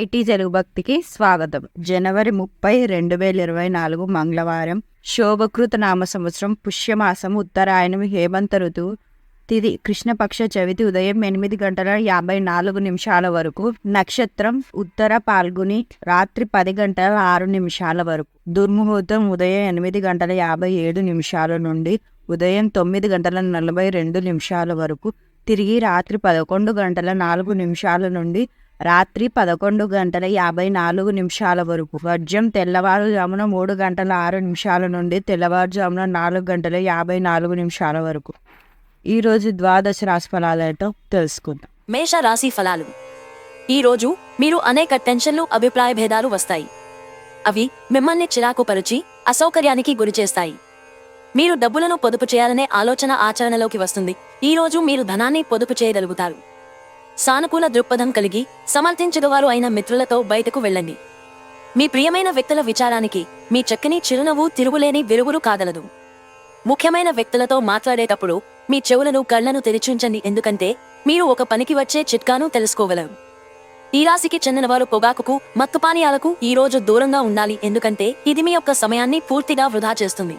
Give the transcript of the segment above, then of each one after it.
YT Telugu భక్తికి స్వాగతం. జనవరి ముప్పై రెండు వేల ఇరవై నాలుగు మంగళవారం శోభకృత నామ సంవత్సరం పుష్యమాసం ఉత్తరాయణం హేమంత ఋతువు తిది కృష్ణపక్ష చవితి ఉదయం ఎనిమిది గంటల యాభై నాలుగు నిమిషాల వరకు నక్షత్రం ఉత్తర పాల్గొని రాత్రి పది గంటల ఆరు నిమిషాల వరకు దుర్ముహూర్తం ఉదయం ఎనిమిది గంటల యాభై ఏడు నిమిషాల నుండి ఉదయం తొమ్మిది గంటల నలభై రెండు నిమిషాల వరకు తిరిగి రాత్రి పదకొండు గంటల నాలుగు నిమిషాల నుండి రాత్రి పదకొండు గంటల యాభై నాలుగు నిమిషాల వరకు. వర్జం తెల్లవారుజామున మూడు గంటల ఆరు నిమిషాల నుండి తెల్లవారుజామున నాలుగు గంటల యాభై నాలుగు నిమిషాల వరకు. ఈరోజు ద్వాదశ రాశి ఫలాలేటో తెలుసుకుందాం. మేష రాశి ఫలాలు. ఈరోజు మీరు అనేక టెన్షన్లు అభిప్రాయ భేదాలు వస్తాయి. అవి మిమ్మల్ని చిరాకు పరిచి అసౌకర్యానికి గురిచేస్తాయి మీరు డబ్బులను పొదుపు చేయాలనే ఆలోచన ఆచరణలోకి వస్తుంది. ఈరోజు మీరు ధనాన్ని పొదుపు చేయగలుగుతారు. సానుకూల దృక్పథం కలిగి సమర్థించగవారు అయిన మిత్రులతో బయటకు వెళ్ళండి. మీ ప్రియమైన వ్యక్తుల విచారానికి మీ చక్కని చిరునవ్వు తిరుగులేని విరుగురు కాదలదు. ముఖ్యమైన వ్యక్తులతో మాట్లాడేటప్పుడు మీ చెవులను కళ్ళను తెరిచుంచండి ఎందుకంటే మీరు ఒక పనికి వచ్చే చిట్కాను తెలుసుకోగలరు. ఈ రాశికి చెందినవారు పొగాకుకు మత్తుపానీయాలకు ఈ రోజు దూరంగా ఉండాలి ఎందుకంటే ఇది మీ యొక్క సమయాన్ని పూర్తిగా వృధా చేస్తుంది.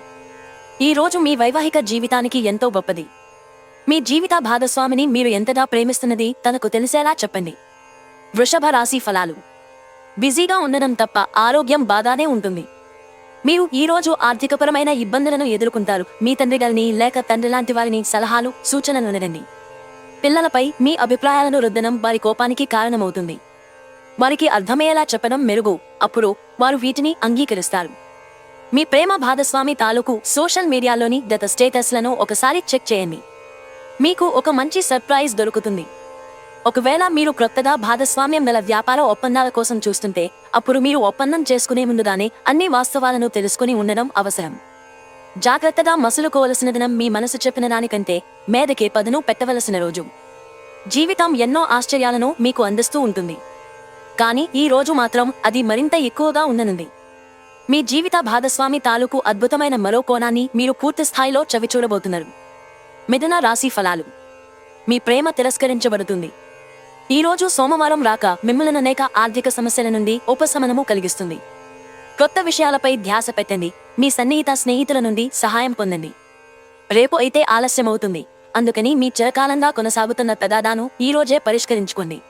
ఈ రోజు మీ వైవాహిక జీవితానికి ఎంతో గొప్పది. మీ జీవిత భాగస్వామిని మీరు ఎంతగా ప్రేమిస్తున్నది తనకు తెలిసేలా చెప్పండి. వృషభ రాశి ఫలాలు. బిజీగా ఉండడం తప్ప ఆరోగ్యం బాగానే ఉంటుంది. మీరు ఈ రోజు ఆర్థికపరమైన ఇబ్బందులను ఎదుర్కొంటారు. మీ తండ్రి గారిని లేక తండ్రి లాంటి వారిని సలహాలు సూచనలు వినండి పిల్లలపై మీ అభిప్రాయాలను రుద్దనం వారి కోపానికి కారణమవుతుంది. వారికి అర్థమయ్యేలా చెప్పడం మెరుగు. అప్పుడు వారు వీటిని అంగీకరిస్తారు. మీ ప్రేమ భాగస్వామి తాలూకు సోషల్ మీడియాలోని గత స్టేటస్లను ఒకసారి చెక్ చేయండి. మీకు ఒక మంచి సర్ప్రైజ్ దొరుకుతుంది. ఒకవేళ మీరు క్రొత్తగా భాగస్వామ్యం గల వ్యాపార ఒప్పందాల కోసం చూస్తుంటే అప్పుడు మీరు ఒప్పందం చేసుకునే ముందుగానే అన్ని వాస్తవాలను తెలుసుకుని ఉండడం అవసరం. జాగ్రత్తగా మసులుకోవలసిన దినం మీ మనసు చెప్పిన దానికంటే మేదకే పదును పెట్టవలసిన రోజు. జీవితం ఎన్నో ఆశ్చర్యాలను మీకు అందిస్తూ ఉంటుంది. కానీ ఈ రోజు మాత్రం అది మరింత ఎక్కువగా ఉండనుంది. మీ జీవిత భాగస్వామి తాలూకు అద్భుతమైన మరో కోణాన్ని మీరు పూర్తి స్థాయిలో చవిచూడబోతున్నారు. మిథున రాశి ఫలాలు. మీ ప్రేమ తిరస్కరించబడుతుంది. ఈ రోజు సోమవారం రాక మిమ్మల్ని అనేక ఆర్థిక సమస్యల నుండి ఉపశమనము కలిగిస్తుంది. కొత్త విషయాలపై ధ్యాస పెట్టండి. మీ సన్నిహిత స్నేహితుల నుండి సహాయం పొందండి. రేపు అయితే ఆలస్యమవుతుంది. అందుకని మీ చిరకాలంగా కొనసాగుతున్న తగాదాను ఈ రోజే పరిష్కరించుకోండి.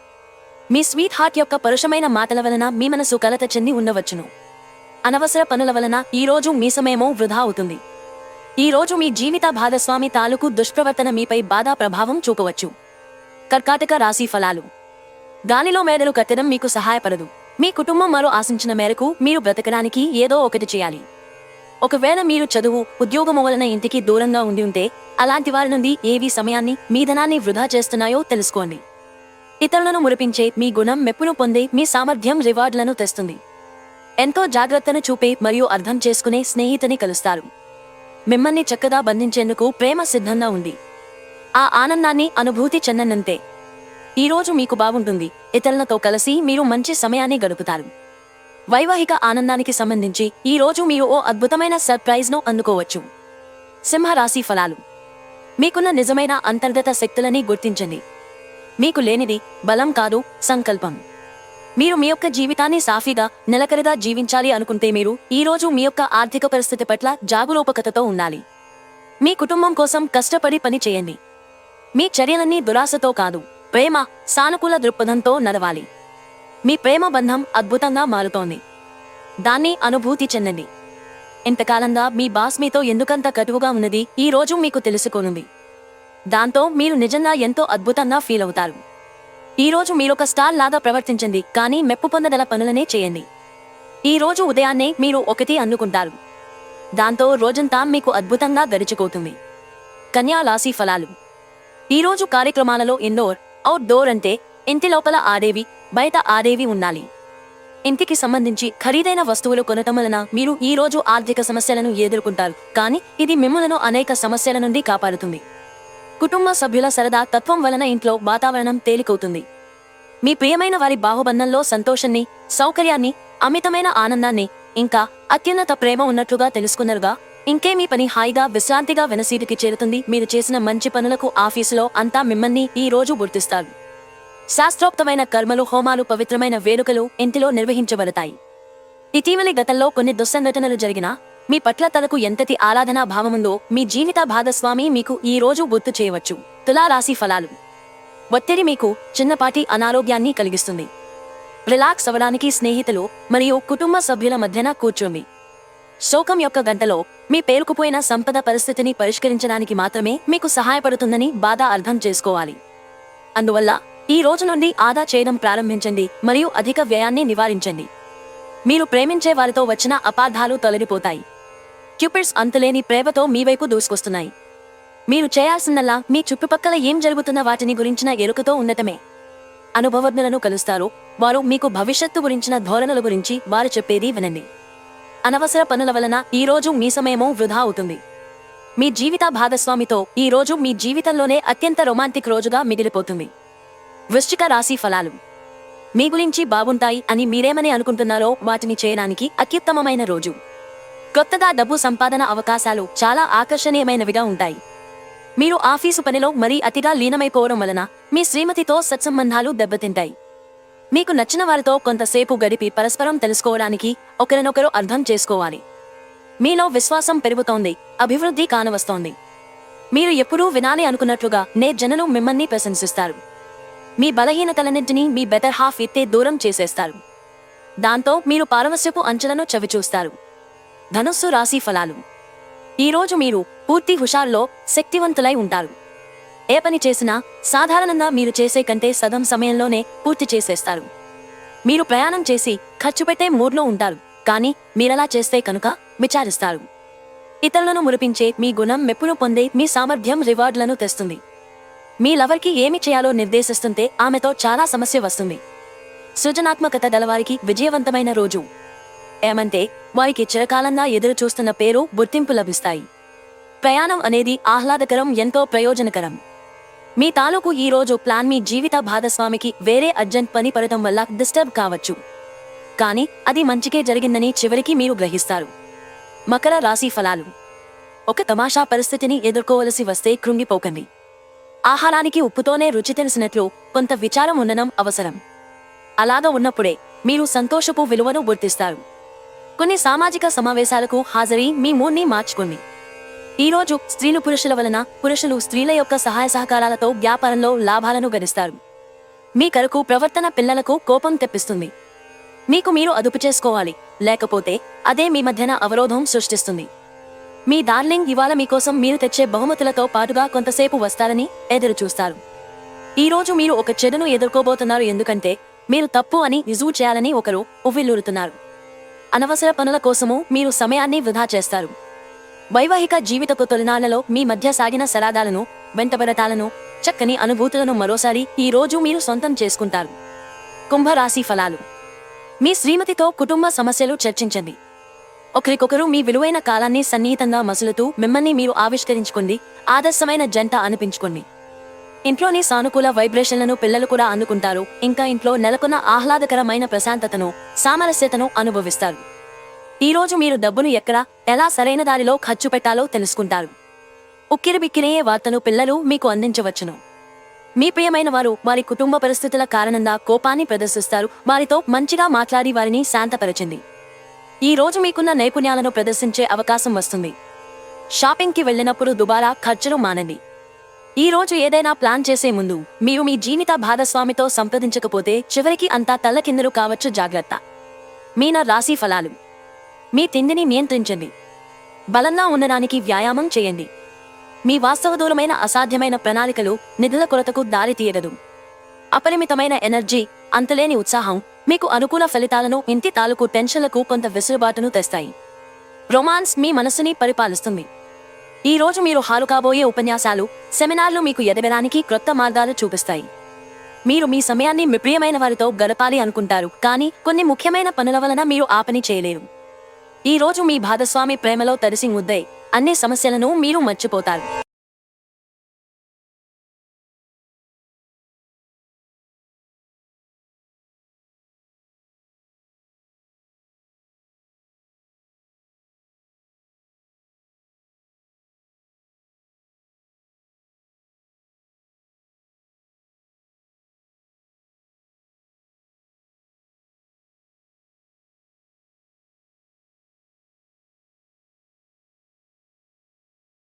మీ స్వీట్ హార్ట్ యొక్క పరుషమైన మాటల వలన మీ మనసు కలత చెంది ఉండవచ్చును. అనవసర పనుల వలన ఈ రోజు మీ సమయమో వృధా అవుతుంది. ఈ రోజు మీ జీవిత భాగస్వామి తాలూకు దుష్ప్రవర్తన మీపై బాధా ప్రభావం చూపవచ్చు. కర్కాటక రాశి ఫలాలు. గాలిలో మేడలు కట్టడం మీకు సహాయపడదు. మీ కుటుంబం మరో ఆశించిన మేరకు మీరు బ్రతకడానికి ఏదో ఒకటి చేయాలి. ఒకవేళ మీరు చదువు ఉద్యోగము వలన ఇంటికి దూరంగా ఉండి ఉంటే అలాంటి వారి నుండి ఏవి సమయాన్ని మీ ధనాన్ని వృధా చేస్తున్నాయో తెలుసుకోండి. ఇతరులను మురిపించే మీ గుణం మెప్పును పొందే మీ సామర్థ్యం రివార్డులను తెస్తుంది. ఎంతో జాగ్రత్తను చూపే మరియు అర్థం చేసుకునే స్నేహితుని కలుస్తారు. మిమ్మల్ని చక్కగా బంధించేందుకు ప్రేమ సిద్ధంగా ఉంది. ఆ ఆనందాన్ని అనుభూతి చెందనంతే. ఈ రోజు మీకు బాగుంటుంది. ఇతరులతో కలిసి మీరు మంచి సమయాన్ని గడుపుతారు. వైవాహిక ఆనందానికి సంబంధించి ఈ రోజు మీరు ఓ అద్భుతమైన సర్ప్రైజ్ను అందుకోవచ్చు. సింహరాశి ఫలాలు. మీకున్న నిజమైన అంతర్గత శక్తులని గుర్తించండి. మీకు లేనిది బలం కాదు సంకల్పం. మీరు మీ యొక్క జీవితాన్ని సాఫీగా నిలకడగా జీవించాలి అనుకుంటే మీరు ఈ రోజు మీ యొక్క ఆర్థిక పరిస్థితి పట్ల జాగరూపకతతో ఉండాలి. మీ కుటుంబం కోసం కష్టపడి పని చేయండి. మీ చర్యలన్నీ దురాశతో కాదు ప్రేమ సానుకూల దృక్పథంతో నడవాలి. మీ ప్రేమ బంధం అద్భుతంగా మారుతోంది. దాన్ని అనుభూతి చెందండి. ఇంతకాలంగా మీ బాస్ మీతో ఎందుకంత కటువుగా ఉన్నది ఈ రోజు మీకు తెలుసుకోనుంది. దాంతో మీరు నిజంగా ఎంతో అద్భుతంగా ఫీల్ అవుతారు. ఈ రోజు మీరొక స్టార్ లాగా ప్రవర్తించండి కానీ మెప్పు పొందగల పనులనే చేయండి. ఈ రోజు ఉదయాన్నే మీరు ఒకటి అన్నుకుంటారు దాంతో రోజంతా మీకు అద్భుతంగా గడిచిపోతుంది. కన్యా రాశి ఫలాలు. ఈ రోజు కార్యక్రమాలలో ఇండోర్ అవుట్డోర్ అంటే ఇంటి లోపల ఆడేవి బయట ఆడేవి ఉండాలి. ఇంటికి సంబంధించి ఖరీదైన వస్తువులు కొనటం వలన మీరు ఈ రోజు ఆర్థిక సమస్యలను ఎదుర్కొంటారు కానీ ఇది మిమ్మలను అనేక సమస్యల నుండి కాపాడుతుంది. కుటుంబ సభ్యుల సరదా తత్వం వలన ఇంట్లో వాతావరణం తేలికవుతుంది. మీ ప్రియమైన వారి బాహుబంధంలో సంతోషాన్ని సౌకర్యాన్ని అమితమైన ఆనందాన్ని ఇంకా అత్యున్నత ప్రేమ ఉన్నట్లుగా తెలుసుకున్నారుగా ఇంకే మీ పని హాయిగా విశ్రాంతిగా వెనసీటికి చేరుతుంది. మీరు చేసిన మంచి పనులకు ఆఫీసులో అంతా మిమ్మల్ని ఈ రోజు గుర్తిస్తారు. శాస్త్రోక్తమైన కర్మలు హోమాలు పవిత్రమైన వేడుకలు ఇంటిలో నిర్వహించబడతాయి. ఇటీవలి గతంలో కొన్ని దుస్సంఘటనలు జరిగినా మీ పట్ల తనకు ఎంతటి ఆరాధనా భావముందో మీ జీవిత భాగస్వామి మీకు ఈ రోజు గుర్తు చేయవచ్చు. తులారాశి ఫలాలు. ఒత్తిడి మీకు చిన్నపాటి అనారోగ్యాన్ని కలిగిస్తుంది. రిలాక్స్ అవ్వడానికి స్నేహితులు మరియు కుటుంబ సభ్యుల మధ్యన కూర్చోండి. శోకం యొక్క గంటలో మీ పేరుకుపోయిన సంపద పరిస్థితిని పరిష్కరించడానికి మాత్రమే మీకు సహాయపడుతుందని బాధ అర్థం చేసుకోవాలి. అందువల్ల ఈ రోజు నుండి ఆదా చేయడం ప్రారంభించండి మరియు అధిక వ్యయాన్ని నివారించండి. మీరు ప్రేమించే వారితో వచ్చిన అపార్థాలు తొలగిపోతాయి. క్యూపిడ్స్ అంతులేని ప్రేమతో మీ వైపు దూసుకొస్తున్నాయి. మీరు చేయాల్సిందల్లా మీ చుట్టుపక్కల ఏం జరుగుతున్న వాటిని గురించిన ఎరుకతో ఉండటమే అనుభవజ్ఞులను కలుస్తారు. వారు మీకు భవిష్యత్తు గురించిన ధోరణుల గురించి వారు చెప్పేది వినండి. అనవసర పనుల వలన ఈ రోజు మీ సమయమో వృధా అవుతుంది. మీ జీవిత భాగస్వామితో ఈ రోజు మీ జీవితంలోనే అత్యంత రొమాంటిక్ రోజుగా మిగిలిపోతుంది. వృశ్చిక రాశి ఫలాలు. మీ గురించి బాగుంటాయి అని మీరేమని అనుకుంటున్నారో వాటిని చేయడానికి అత్యుత్తమమైన రోజు. కొత్తగా డబ్బు సంపాదన అవకాశాలు చాలా ఆకర్షణీయమైనవిగా ఉంటాయి. మీరు ఆఫీసు పనిలో మరీ అతిగా లీనమైపోవడం వలన మీ శ్రీమతితో సత్సంబంధాలు దెబ్బతింటాయి. మీకు నచ్చిన వారితో కొంతసేపు గడిపి పరస్పరం తెలుసుకోవడానికి ఒకరినొకరు అర్థం చేసుకోవాలి. మీలో విశ్వాసం పెరుగుతోంది అభివృద్ధి కానవస్తోంది. మీరు ఎప్పుడూ వినాలి అనుకున్నట్లుగా నే జనులు మిమ్మల్ని ప్రశంసిస్తారు. మీ బలహీనతలన్నింటినీ మీ బెటర్ హాఫ్ ఎత్తే దూరం చేసేస్తారు. దాంతో మీరు పారవస్యపు అంచెలను చవిచూస్తారు. ధనుస్సు రాశి ఫలాలు. ఈరోజు మీరు పూర్తి హుషార్లో శక్తివంతులై ఉంటారు. ఏ పని చేసినా సాధారణంగా మీరు చేసే కంటే సగం సమయంలోనే పూర్తి చేసేస్తారు. మీరు ప్రయాణం చేసి ఖర్చు పెట్టే మూడ్లో ఉంటారు కానీ మీరలా చేస్తే కనుక విచారిస్తారు. ఇతరులను మురిపించే మీ గుణం మెప్పును పొందే మీ సామర్థ్యం రివార్డులను తెస్తుంది. మీ లవర్కి ఏమి చేయాలో నిర్దేశిస్తుంటే ఆమెతో చాలా సమస్య వస్తుంది. సృజనాత్మకత గలవారికి విజయవంతమైన రోజు. ఏమంటే వారికి చిరకాలంగా ఎదురు చూస్తున్న పేరు గుర్తింపు లభిస్తాయి. ప్రయాణం అనేది ఆహ్లాదకరం ఎంతో ప్రయోజనకరం. మీ తాలూకు ఈ రోజు ప్లాన్ మీ జీవిత భాగస్వామికి వేరే అర్జెంట్ పని పడటం వల్ల డిస్టర్బ్ కావచ్చు. కానీ అది మంచికే జరిగిందని చివరికి మీరు గ్రహిస్తారు. మకర రాశి ఫలాలు. ఒక తమాషా పరిస్థితిని ఎదుర్కోవలసి వస్తే కృంగిపోకండి. ఆహారానికి ఉప్పుతోనే రుచి తెలిసినట్లు కొంత విచారం ఉండడం అవసరం. అలాగా ఉన్నప్పుడే మీరు సంతోషపు విలువను గుర్తిస్తారు. కొన్ని సామాజిక సమావేశాలకు హాజరై మీ మూడ్ని మార్చుకుంది ఈ రోజు స్త్రీలు పురుషుల వలన పురుషులు స్త్రీల యొక్క సహాయ సహకారాలతో వ్యాపారంలో లాభాలను గడిస్తారు మీ కరకు ప్రవర్తన పిల్లలకు కోపం తెప్పిస్తుంది. మీకు మీరు అదుపు చేసుకోవాలి. లేకపోతే అదే మీ మధ్యన అవరోధం సృష్టిస్తుంది. మీ డార్లింగ్ ఇవాళ మీకోసం మీరు తెచ్చే బహుమతులతో పాటుగా కొంతసేపు వస్తారని ఎదురు చూస్తారు. ఈ రోజు మీరు ఒక చెడును ఎదుర్కోబోతున్నారు ఎందుకంటే మీరు తప్పు అని రుజువు చేయాలని ఒకరు ఉవ్విల్లూరుతున్నారు అనవసర పనుల కోసము మీరు సమయాన్ని వృధా చేస్తారు. వైవాహిక జీవితపు తొలినాళ్ళలో మీ మధ్య సాగిన సరాదాలను వెంటబడతాలను చక్కని అనుభూతులను మరోసారి ఈ రోజు మీరు సొంతం చేసుకుంటారు. కుంభరాశి ఫలాలు. మీ శ్రీమతితో కుటుంబ సమస్యలు చర్చించండి. ఒకరికొకరు మీ విలువైన కాలాన్ని సన్నిహితంగా మసులుతూ మిమ్మల్ని మీరు ఆవిష్కరించుకుంది ఆదర్శమైన జంట అనిపించుకోండి. ఇంట్లోని సానుకూల వైబ్రేషన్లను పిల్లలు కూడా అందుకుంటారు. ఇంకా ఇంట్లో నెలకొన్న ఆహ్లాదకరమైన ప్రశాంతతను సామరస్యతను అనుభవిస్తారు. ఈరోజు మీరు డబ్బును ఎక్కడ ఎలా సరైన దారిలో ఖర్చు పెట్టాలో తెలుసుకుంటారు. ఉక్కిరిబిక్కిరయ్యే వార్తను పిల్లలు మీకు అందించవచ్చును. మీ ప్రియమైన వారు వారి కుటుంబ పరిస్థితుల కారణంగా కోపాన్ని ప్రదర్శిస్తారు. వారితో మంచిగా మాట్లాడి వారిని శాంతపరచింది ఈ రోజు మీకున్న నైపుణ్యాలను ప్రదర్శించే అవకాశం వస్తుంది. షాపింగ్కి వెళ్ళినప్పుడు దుబారా ఖర్చులు మానండి. ఈ రోజు ఏదైనా ప్లాన్ చేసే ముందు మీరు మీ జీవిత భాగస్వామితో సంప్రదించకపోతే చివరికి అంతా తల్లకిందలు కావచ్చు జాగ్రత్త. మీన రాశి ఫలాలు. మీ తిండిని నియంత్రించండి. బలంగా ఉండడానికి వ్యాయామం చేయండి. మీ వాస్తవ దూరమైన అసాధ్యమైన ప్రణాళికలు నిధుల కొరతకు దారి తీయగదు అపరిమితమైన ఎనర్జీ అంతలేని ఉత్సాహం మీకు అనుకూల ఫలితాలను ఇంటి తాలూకు టెన్షన్లకు కొంత వెసులుబాటును తెస్తాయి. రొమాన్స్ మీ మనసుని పరిపాలిస్తుంది. ఈ రోజు మీరు హాలు కాబోయే ఉపన్యాసాలు సెమినార్లు మీకు ఎదగడానికి క్రొత్త మార్గాలు చూపిస్తాయి. మీరు మీ సమయాన్ని మీ ప్రియమైన వారితో గడపాలి అనుకుంటారు కానీ కొన్ని ముఖ్యమైన పనుల వలన మీరు ఆ పని చేయలేరు. ఈ రోజు మీ భాగస్వామి ప్రేమలో తడిసి ముద్దై అన్ని సమస్యలను మీరు మర్చిపోతారు.